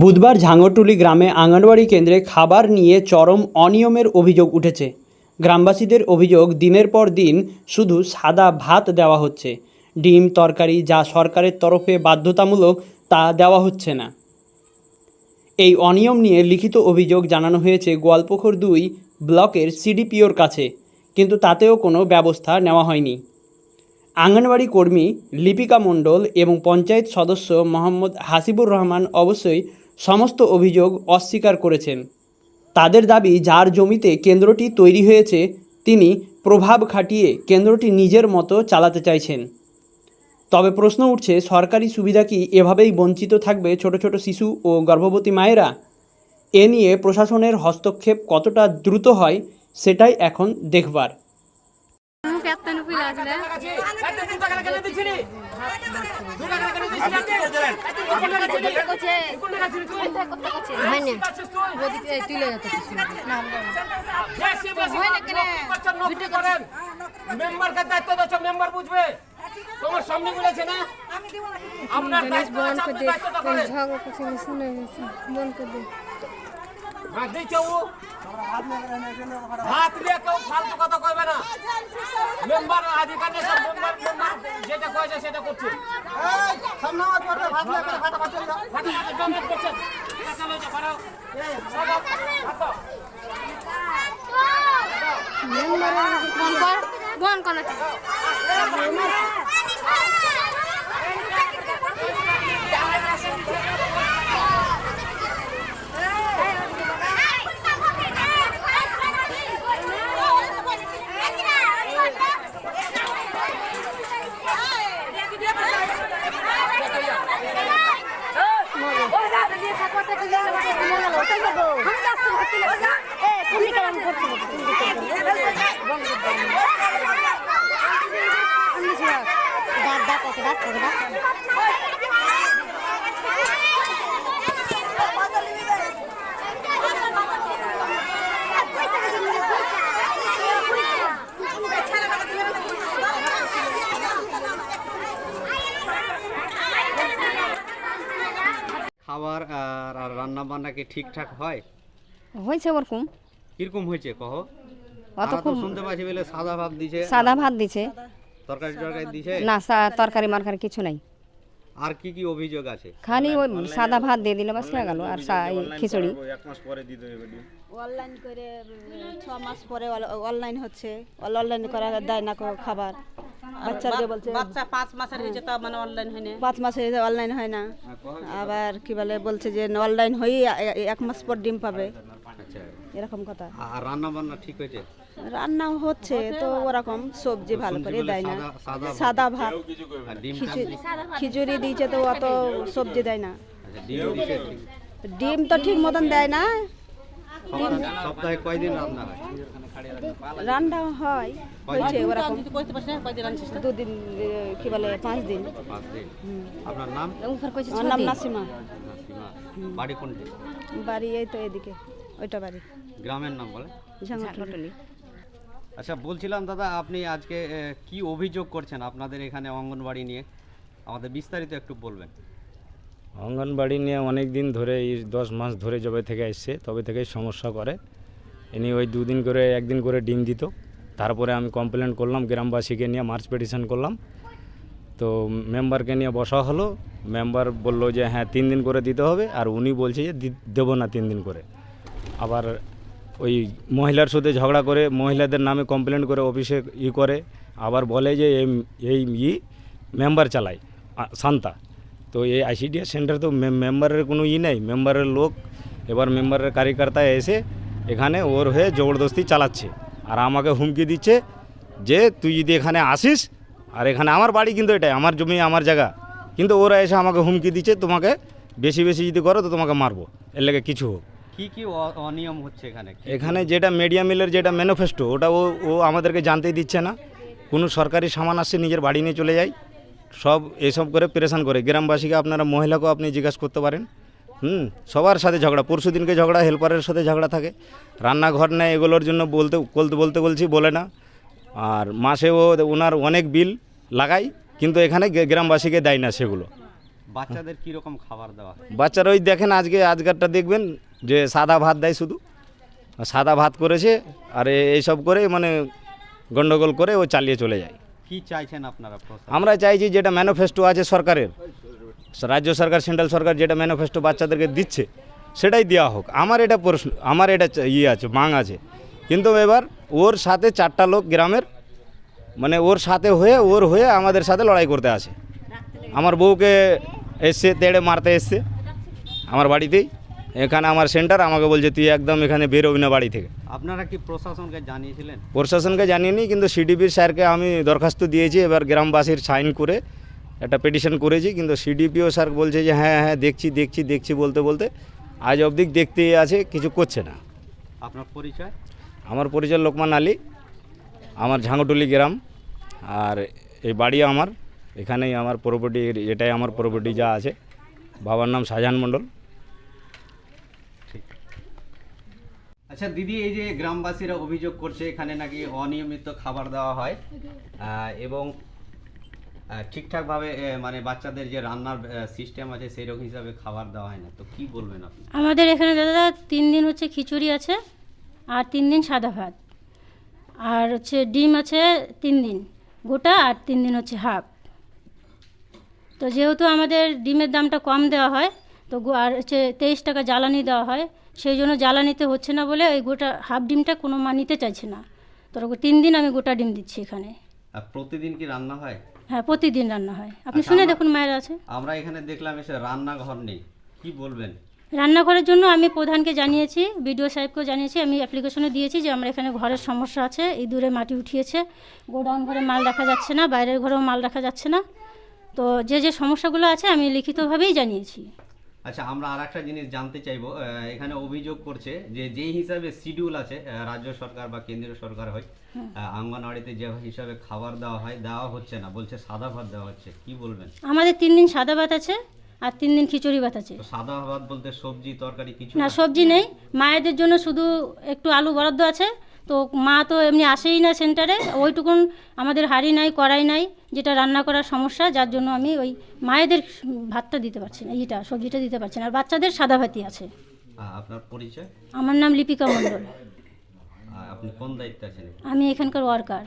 বুধবার ঝাঙ্গরটুলি গ্রামে আঙ্গনওয়াড়ি কেন্দ্রে খাবার নিয়ে চরম অনিয়মের অভিযোগ উঠেছে। গ্রামবাসীদের অভিযোগ, দিনের পর দিন শুধু সাদা ভাত দেওয়া হচ্ছে। ডিম, তরকারি যা সরকারের তরফে বাধ্যতামূলক তা দেওয়া হচ্ছে না। এই অনিয়ম নিয়ে লিখিত অভিযোগ জানানো হয়েছে গোয়ালপুকুর দুই ব্লকের সিডিপিওর কাছে, কিন্তু তাতেও কোনো ব্যবস্থা নেওয়া হয়নি। আঙ্গনওয়াড়ি কর্মী লিপিকা মণ্ডল এবং পঞ্চায়েত সদস্য মোহাম্মদ হাসিবুর রহমান অবশ্যই সমস্ত অভিযোগ অস্বীকার করেছেন তাদের দাবি যার জমিতে কেন্দ্রটি তৈরি হয়েছে তিনি প্রভাব খাটিয়ে কেন্দ্রটি নিজের মতো চালাতে চাইছেন তবে প্রশ্ন উঠছে সরকারি সুবিধা কি এভাবেই বঞ্চিত থাকবে ছোট ছোট শিশু ও গর্ভবতী মায়েরা এ নিয়ে প্রশাসনের হস্তক্ষেপ কতটা দ্রুত হয় সেটাই এখন দেখবার না দায়িত্ব বুঝবে তোমার সামনে বলেছে না আপনার দায়িত্ব বন আছে, করে আপনি দে দায়িত্বটা করেন। ঝগড়া করছে শুনে গেছে বন করে দে দিচ্ছে ও। হাত নিয়ে কেউ ফালতু কথা কইবে না মেম্বার আধিকারিক সব মেম্বার মেম্বার যেটা কয়েছে সেটা করছে ফাটাফাটি জমায়েত করছেন। এটা চলো, এটা বাড়াও। সব হাতো। বন কর বন কর না খাবার আর আর রান্না বান্না কি ঠিকঠাক হয়? হয়েছে ওরকম। কীরকম হয়েছে কহ? অত খুব শুনতে পাচ্ছি বলে সাদা ভাত দিছে। সাদা ভাত দিছে। তরকারি টরকারি দিছে? না তরকারি মারকারি কিছু নাই। আর কি কি অভিযোগ আছে? খালি ওই সাদা ভাত দিয়ে দিলে বাস হয়ে গেল আর সা- এই খিচুড়ি। অনলাইন করে ছ মাস পরে অনলাইন হচ্ছে। অনলাইন করা দেয় না খাবার। বাচ্চাকে বলছে? বাচ্চা পাঁচ মাসের হয়েছে তা মানে অনলাইন হয়নি। পাঁচ মাসে অনলাইন হয় না। আবার কি বলে বলছে যে অনলাইন এ- এক মাস পর ডিম পাবে। আচ্ছা। এরকম কথা। আর রান্না বান্না ঠিক হয়েছে? রান্না হচ্ছে তো ওরকম সবজি ভালো করে দেয় না। সাদা- ভাত। খিচুড়ি দিয়েছে তো অত সবজি দেয় না। আচ্ছা ডিম ঠিক ডিম তো ঠিক মতন দেয় না। সপ্তাহে- সপ্তাহে কয়দিন রান্না হয়? রান্না হয় হয়েছে ওরকম? দুদিন কি বলে পাঁচ দিন। পাঁচ দিন। আপনার নাম? আমার নাম নাসিমা। বাড়ি কোনটি? বাড়ি এই তো এদিকে ওইটা বাড়ি। গ্রামের নাম বলে ঝাঙ্গটুলি আচ্ছা বলছিলাম দাদা আপনি আজকে কি অভিযোগ করছেন আপনাদের এখানে অঙ্গনবাড়ি নিয়ে? আমাদের বিস্তারিত একটু বলবেন। অঙ্গনবাড়ি নিয়ে অনেক দিন ধরে এই দশ মাস ধরে যবে থেকে এসছে তবে থেকেই সমস্যা করে। ইনি ওই দুদিন করে, একদিন করে ডিম দিত। তারপরে আমি কমপ্লেন করলাম, গ্রামবাসীকে নিয়ে মার্চ পিটিশন করলাম। তো মেম্বারকে নিয়ে বসা হলো। মেম্বার বলল যে হ্যাঁ তিন দিন করে দিতে হবে। আর উনি বলছে যে দেবো না তিন দিন করে। আবার ওই মহিলার সাথে ঝগড়া করে, মহিলাদের নামে কমপ্লেন করে, অফিসে ই করে। আবার বলে যে, এই এই ই মেম্বার চালায় শান্তা। তো এই আইসিডিএস সেন্টার তো মেম্বারের কোনো ই নেই। মেম্বারের লোক, এবার মেম্বারের কার্যকর্তা এসে এখানে ওর হয়ে জবরদস্তি চালাচ্ছে। আর আমাকে হুমকি দিচ্ছে যে তুই যদি এখানে আসিস আর এখানে আমার বাড়ি কিন্তু এটাই আমার জমি আমার জায়গা। কিন্তু ওরা এসে আমাকে হুমকি দিচ্ছে তোমাকে বেশি বেশি যদি করো তো তোমাকে মারবো। এর লেগে কিছু হোক। কী কী অনিয়ম হচ্ছে এখানে? এখানে যেটা মিডিয়া মিলের যেটা ম্যানিফেস্টো ওটা ও ও আমাদেরকে জানতেই দিচ্ছে না। কোনো সরকারি সামান আসছে নিজের বাড়ি নিয়ে চলে যায়। সব এসব করে প্রেশান করে। গ্রামবাসীকে আপনারা মহিলাকেও আপনি জিজ্ঞাসা করতে পারেন। হুম সবার সাথে ঝগড়া। পরশু দিনকে ঝগড়া হেল্পারের সাথে ঝগড়া থাকে। রান্নাঘর নেয় এগুলোর জন্য বলতে বলতে বলতে বলছি বলে না। আর মাসেও ওনার অনেক বিল লাগাই কিন্তু এখানে গ্রামবাসীকে দেয় না সেগুলো। বাচ্চাদের কীরকম খাবার দেওয়া বাচ্চারা ওই দেখেন আজকে আজকারটা দেখবেন যে সাদা ভাত দেয় শুধু। সাদা ভাত করেছে আর এইসব করে মানে গন্ডগোল করে ও চালিয়ে চলে যায়। কি চাইছেন আপনারা? আমরা চাইছি যেটা ম্যানিফেস্টো আছে সরকারের রাজ্য সরকার সেন্ট্রাল সরকার যেটা ম্যানিফেস্টো বাচ্চাদেরকে দিচ্ছে সেটাই দেওয়া হোক। আমার এটা প্রশ্ন আমার এটা ইয়ে আছে মাং আছে। কিন্তু এবার ওর সাথে চারটা লোক গ্রামের মানে ওর সাথে হয়ে ওর হয়ে আমাদের সাথে লড়াই করতে আসে। আমার বউকে এসছে তেড়ে মারতে এসছে আমার বাড়িতেই। এখানে আমার সেন্টার আমাকে বলছে তুই একদম এখানে বেরোবি না বাড়ি থেকে। আপনারা কি প্রশাসনকে জানিয়েছিলেন? প্রশাসনকে জানিয়ে নিই কিন্তু সিডিপির স্যারকে আমি দরখাস্ত দিয়েছি এবার গ্রামবাসীর সাইন করে একটা পিটিশন করেছি কিন্তু সিডিপিও স্যার বলছে যে হ্যাঁ হ্যাঁ দেখছি দেখছি দেখছি বলতে বলতে আজ অবধি দেখতেই আছে কিছু করছে না। আপনার পরিচয়? আমার পরিচয় লোকমান আলী আমার ঝাঙ্গটুলি গ্রাম আর এই বাড়ি আমার এখানেই আমার প্রপার্টি এটাই আমার প্রপার্টি যা আছে। বাবার নাম শাহজাহান মণ্ডল। আচ্ছা দিদি এই যে গ্রামবাসীরা অভিযোগ করছে এখানে নাকি অনিয়মিত খাবার দেওয়া হয় এবং ঠিকঠাকভাবে মানে বাচ্চাদের যে রান্নার সিস্টেম আছে সেই রকম হিসাবে খাবার দেওয়া হয় না। তো কি বলবেন আপনি? আমাদের এখানে দাদা তিন দিন হচ্ছে খিচুড়ি আছে আর তিন দিন সাদা ভাত। আর হচ্ছে ডিম আছে তিন দিন গোটা আর তিন দিন হচ্ছে হাফ। তো যেহেতু আমাদের ডিমের দামটা কম দেওয়া হয় তো আর হচ্ছে তেইশ টাকা জ্বালানি দেওয়া হয় সেই জন্য জ্বালানিতে হচ্ছে না বলে ওই গোটা হাফ ডিমটা কোনো মা নিতে চাইছে না। তো তিন দিন আমি গোটা ডিম দিচ্ছি এখানে। আর প্রতিদিন কি রান্না হয়? হ্যাঁ প্রতিদিন রান্না হয়। আপনি আচ্ছা, শুনে দেখুন মায়ের আছে। আমরা এখানে দেখলাম এসে রান্নাঘর নেই। কি বলবেন? রান্নাঘরের জন্য আমি প্রধানকে জানিয়েছি বিডিও সাহেবকেও জানিয়েছি আমি অ্যাপ্লিকেশনে দিয়েছি যে আমার এখানে ঘরের সমস্যা আছে এই দূরে মাটি উঠিয়েছে গোডাউন ঘরে মাল রাখা যাচ্ছে না বাইরের ঘরেও মাল রাখা যাচ্ছে না। তো যে যে সমস্যাগুলো আছে আমি লিখিতভাবেই জানিয়েছি। আচ্ছা আমরা আর একটা জিনিস জানতে চাইব এখানে অভিযোগ করছে যে যেই হিসাবে শিডিউল আছে রাজ্য সরকার বা কেন্দ্রীয় সরকার হয় আহ, অঙ্গনওয়াড়িতে যে হিসাবে খাবার দেওয়া হয় দেওয়া হচ্ছে না বলছে সাদা ভাত দেওয়া হচ্ছে কি বলবেন? আমাদের তিন দিন সাদা ভাত আছে আর তিন দিন খিচুড়ি ভাত আছে। সাদা ভাত বলতে সবজি তরকারি কিছু না না? সবজি নেই মায়েদের জন্য শুধু একটু আলু বরাদ্দ আছে তো মা তো এমনি আসেই না সেন্টারে ওইটুকুন আমাদের হাড়ি নাই কড়াই নাই যেটা রান্না করার সমস্যা যার জন্য আমি ওই মায়েদের ভাতটা দিতে পারছি না এইটা সবজিটা দিতে পারছি না আর বাচ্চাদের সাদা ভাতি আছে। আপনার পরিচয়? আমার নাম লিপিকা মণ্ডল। আপনি কোন দায়িত্বে আছেন? আমি এখানকার ওয়ার্কার